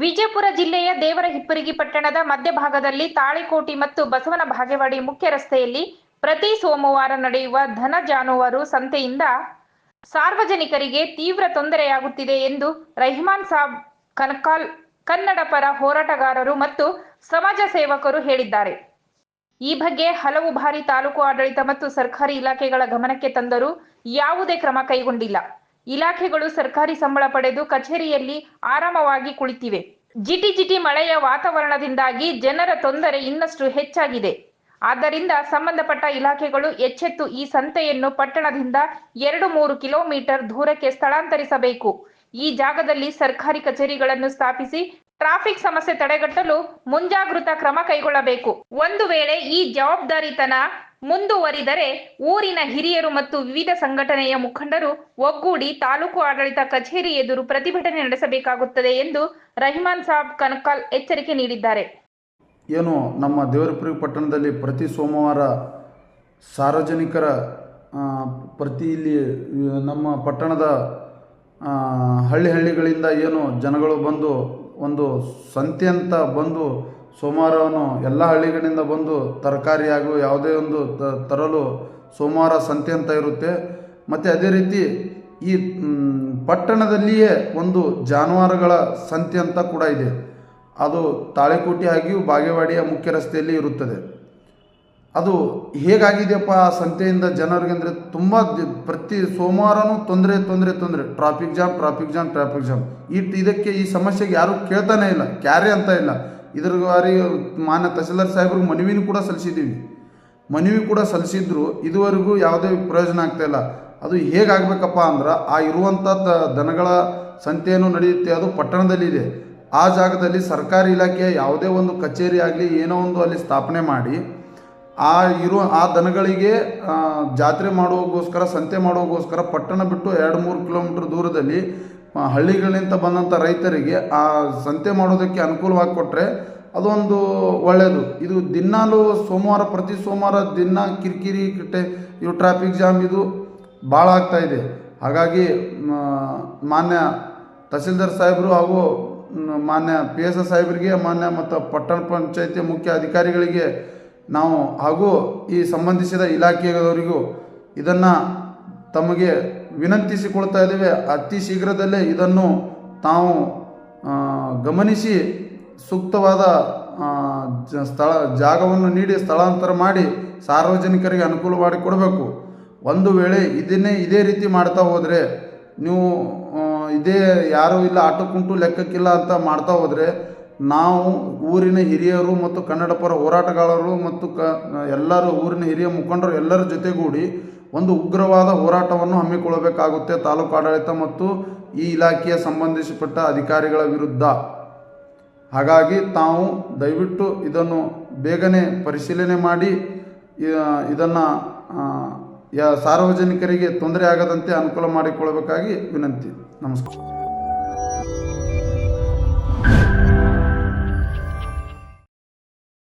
ವಿಜಯಪುರ ಜಿಲ್ಲೆಯ ದೇವರ ಹಿಪ್ಪರಿಗಿ ಪಟ್ಟಣದ ಮಧ್ಯಭಾಗದಲ್ಲಿ ತಾಳಿಕೋಟಿ ಮತ್ತು ಬಸವನ ಭಾಗೇವಾಡಿ ಮುಖ್ಯ ರಸ್ತೆಯಲ್ಲಿ ಪ್ರತಿ ಸೋಮವಾರ ನಡೆಯುವ ಧನ ಜಾನುವಾರು ಸಂತೆಯಿಂದ ಸಾರ್ವಜನಿಕರಿಗೆ ತೀವ್ರ ತೊಂದರೆಯಾಗುತ್ತಿದೆ ಎಂದು ರಹಿಮಾನ್ ಸಾಬ್ ಕನಕಾಲ್ ಕನ್ನಡ ಪರ ಹೋರಾಟಗಾರರು ಮತ್ತು ಸಮಾಜ ಸೇವಕರು ಹೇಳಿದ್ದಾರೆ. ಈ ಬಗ್ಗೆ ಹಲವು ಬಾರಿ ತಾಲೂಕು ಆಡಳಿತ ಮತ್ತು ಸರ್ಕಾರಿ ಇಲಾಖೆಗಳ ಗಮನಕ್ಕೆ ತಂದರೂ ಯಾವುದೇ ಕ್ರಮ ಕೈಗೊಂಡಿಲ್ಲ. ಇಲಾಖೆಗಳು ಸರ್ಕಾರಿ ಸಂಬಳ ಪಡೆದು ಕಚೇರಿಯಲ್ಲಿ ಆರಾಮವಾಗಿ ಕುಳಿತಿವೆ. ಜಿಟಿ ಜಿಟಿ ಮಳೆಯ ವಾತಾವರಣದಿಂದಾಗಿ ಜನರ ತೊಂದರೆ ಇನ್ನಷ್ಟು ಹೆಚ್ಚಾಗಿದೆ. ಆದ್ದರಿಂದ ಸಂಬಂಧಪಟ್ಟ ಇಲಾಖೆಗಳು ಎಚ್ಚೆತ್ತು ಈ ಸಂತೆಯನ್ನು ಪಟ್ಟಣದಿಂದ ಎರಡು ಮೂರು ಕಿಲೋಮೀಟರ್ ದೂರಕ್ಕೆ ಸ್ಥಳಾಂತರಿಸಬೇಕು. ಈ ಜಾಗದಲ್ಲಿ ಸರ್ಕಾರಿ ಕಚೇರಿಗಳನ್ನು ಸ್ಥಾಪಿಸಿ ಟ್ರಾಫಿಕ್ ಸಮಸ್ಯೆ ತಡೆಗಟ್ಟಲು ಮುಂಜಾಗೃತ ಕ್ರಮ ಕೈಗೊಳ್ಳಬೇಕು. ಒಂದು ವೇಳೆ ಈ ಜವಾಬ್ದಾರಿತನ ಮುಂದುವರಿದರೆ ಊರಿನ ಹಿರಿಯರು ಮತ್ತು ವಿವಿಧ ಸಂಘಟನೆಯ ಮುಖಂಡರು ಒಗ್ಗೂಡಿ ತಾಲೂಕು ಆಡಳಿತ ಕಚೇರಿ ಎದುರು ಪ್ರತಿಭಟನೆ ನಡೆಸಬೇಕಾಗುತ್ತದೆ ಎಂದು ರಹಿಮಾನ್ ಸಾಬ್ ಕನಕಾಲ್ ಎಚ್ಚರಿಕೆ ನೀಡಿದ್ದಾರೆ. ಏನು ನಮ್ಮ ದೇವರಪುರಿ ಪಟ್ಟಣದಲ್ಲಿ ಪ್ರತಿ ಸೋಮವಾರ ಸಾರ್ವಜನಿಕರ ಪ್ರತಿ ಇಲ್ಲಿ ನಮ್ಮ ಪಟ್ಟಣದ ಹಳ್ಳಿ ಹಳ್ಳಿಗಳಿಂದ ಏನು ಜನಗಳು ಬಂದು ಒಂದು ಸಂತೆ ಅಂತ ಬಂದು ಸೋಮವಾರವನ್ನು ಎಲ್ಲ ಹಳ್ಳಿಗಳಿಂದ ಬಂದು ತರಕಾರಿ ಹಾಗೂ ಯಾವುದೇ ಒಂದು ತರಲು ಸೋಮವಾರ ಸಂತೆ ಅಂತ ಇರುತ್ತೆ. ಮತ್ತು ಅದೇ ರೀತಿ ಈ ಪಟ್ಟಣದಲ್ಲಿಯೇ ಒಂದು ಜಾನುವಾರುಗಳ ಸಂತೆ ಅಂತ ಕೂಡ ಇದೆ. ಅದು ತಾಳೆಕೋಟೆ ಆಗಿಯೂ ಬಾಗೇವಾಡಿಯ ಮುಖ್ಯ ರಸ್ತೆಯಲ್ಲಿ ಇರುತ್ತದೆ. ಅದು ಹೇಗಾಗಿದೆಯಪ್ಪ ಆ ಸಂತೆಯಿಂದ ಜನರಿಗೆ ಅಂದರೆ ತುಂಬ ಪ್ರತಿ ಸೋಮವಾರನೂ ತೊಂದರೆ ತೊಂದರೆ ತೊಂದರೆ. Traffic jam traffic jam traffic jam. ಈ, ಇದಕ್ಕೆ ಈ ಸಮಸ್ಯೆಗೆ ಯಾರೂ ಕೇಳ್ತಾನೆ ಇಲ್ಲ, ಕ್ಯಾರೆ ಅಂತ ಇಲ್ಲ. ಇದ್ರ ಬಾರಿ ಮಾನ್ಯ ತಹಸೀಲ್ದಾರ್ ಸಾಹೇಬ್ರಿಗೆ ಮನವಿನೂ ಕೂಡ ಸಲ್ಲಿಸಿದ್ದೀವಿ. ಮನವಿ ಕೂಡ ಸಲ್ಲಿಸಿದ್ರು. ಇದುವರೆಗೂ ಯಾವುದೇ ಪ್ರಯೋಜನ ಆಗ್ತಾ ಇಲ್ಲ. ಅದು ಹೇಗಾಗಬೇಕಪ್ಪ ಅಂದ್ರೆ ಆ ಇರುವಂಥ ತ- ದನಗಳ ಸಂತೆಯನ್ನು ನಡೆಯುತ್ತೆ. ಅದು ಪಟ್ಟಣದಲ್ಲಿದೆ ಆ ಜಾಗದಲ್ಲಿ ಸರ್ಕಾರಿ ಇಲಾಖೆಯ ಯಾವುದೇ ಒಂದು ಕಚೇರಿ ಆಗಲಿ ಏನೋ ಒಂದು ಅಲ್ಲಿ ಸ್ಥಾಪನೆ ಮಾಡಿ ಆ ಇರುವ ಆ ದನಗಳಿಗೆ ಜಾತ್ರೆ ಮಾಡುವಗೋಸ್ಕರ ಸಂತೆ ಮಾಡುವಗೋಸ್ಕರ ಪಟ್ಟಣ ಬಿಟ್ಟು ಎರಡು ಮೂರು ಕಿಲೋಮೀಟ್ರ್ ದೂರದಲ್ಲಿ ಹಳ್ಳಿಗಳಿಂದ ಬಂದಂಥ ರೈತರಿಗೆ ಆ ಸಂತೆ ಮಾಡೋದಕ್ಕೆ ಅನುಕೂಲವಾಗಿ ಕೊಟ್ಟರೆ ಅದೊಂದು ಒಳ್ಳೆಯದು ಇದು ದಿನಾಲು ಸೋಮವಾರ, ಪ್ರತಿ ಸೋಮವಾರ ದಿನ ಕಿರಿಕಿರಿ ಕಿಟ್ಟೆ ಇವು ಟ್ರಾಫಿಕ್ ಜಾಮ್ ಇದು ಭಾಳ ಇದೆ. ಹಾಗಾಗಿ ಮಾನ್ಯ ತಹಸೀಲ್ದಾರ್ ಸಾಹೇಬರು ಹಾಗೂ ಮಾನ್ಯ ಪಿ ಎಸ್ ಎಸ್ ಸಾಹೇಬರಿಗೆ, ಮಾನ್ಯ ಮತ್ತು ಪಟ್ಟಣ ಪಂಚಾಯತಿ ಮುಖ್ಯ ಅಧಿಕಾರಿಗಳಿಗೆ ನಾವು ಹಾಗೂ ಈ ಸಂಬಂಧಿಸಿದ ಇಲಾಖೆಯವರಿಗೂ ಇದನ್ನು ತಮಗೆ ವಿನಂತಿಸಿಕೊಳ್ತಾ ಇದ್ದೇವೆ. ಅತಿ ಶೀಘ್ರದಲ್ಲೇ ಇದನ್ನು ತಾವು ಗಮನಿಸಿ ಸೂಕ್ತವಾದ ಸ್ಥಳ, ಜಾಗವನ್ನು ನೀಡಿ ಸ್ಥಳಾಂತರ ಮಾಡಿ ಸಾರ್ವಜನಿಕರಿಗೆ ಅನುಕೂಲ ಮಾಡಿಕೊಡಬೇಕು. ಒಂದು ವೇಳೆ ಇದನ್ನೇ ಇದೇ ರೀತಿ ಮಾಡ್ತಾ ಹೋದರೆ, ನೀವು ಇದೇ ಯಾರೂ ಇಲ್ಲ ಆಟೋ ಕುಂಟು ಲೆಕ್ಕಕ್ಕಿಲ್ಲ ಅಂತ ಮಾಡ್ತಾ ಹೋದರೆ, ನಾವು ಊರಿನ ಹಿರಿಯರು ಮತ್ತು ಕನ್ನಡ ಪರ ಹೋರಾಟಗಾರರು ಮತ್ತು ಕ, ಎಲ್ಲರೂ ಊರಿನ ಹಿರಿಯ ಮುಖಂಡರು ಎಲ್ಲರ ಜೊತೆಗೂಡಿ ಒಂದು ಉಗ್ರವಾದ ಹೋರಾಟವನ್ನು ಹಮ್ಮಿಕೊಳ್ಳಬೇಕಾಗುತ್ತೆ ತಾಲೂಕು ಆಡಳಿತ ಮತ್ತು ಈ ಇಲಾಖೆಯ ಸಂಬಂಧಿಸಿಪಟ್ಟ ಅಧಿಕಾರಿಗಳ ವಿರುದ್ಧ. ಹಾಗಾಗಿ ತಾವು ದಯವಿಟ್ಟು ಇದನ್ನು ಬೇಗನೆ ಪರಿಶೀಲನೆ ಮಾಡಿ ಇದನ್ನು ಸಾರ್ವಜನಿಕರಿಗೆ ತೊಂದರೆ ಆಗದಂತೆ ಅನುಕೂಲ ಮಾಡಿಕೊಳ್ಳಬೇಕಾಗಿ ವಿನಂತಿ. ನಮಸ್ಕಾರ.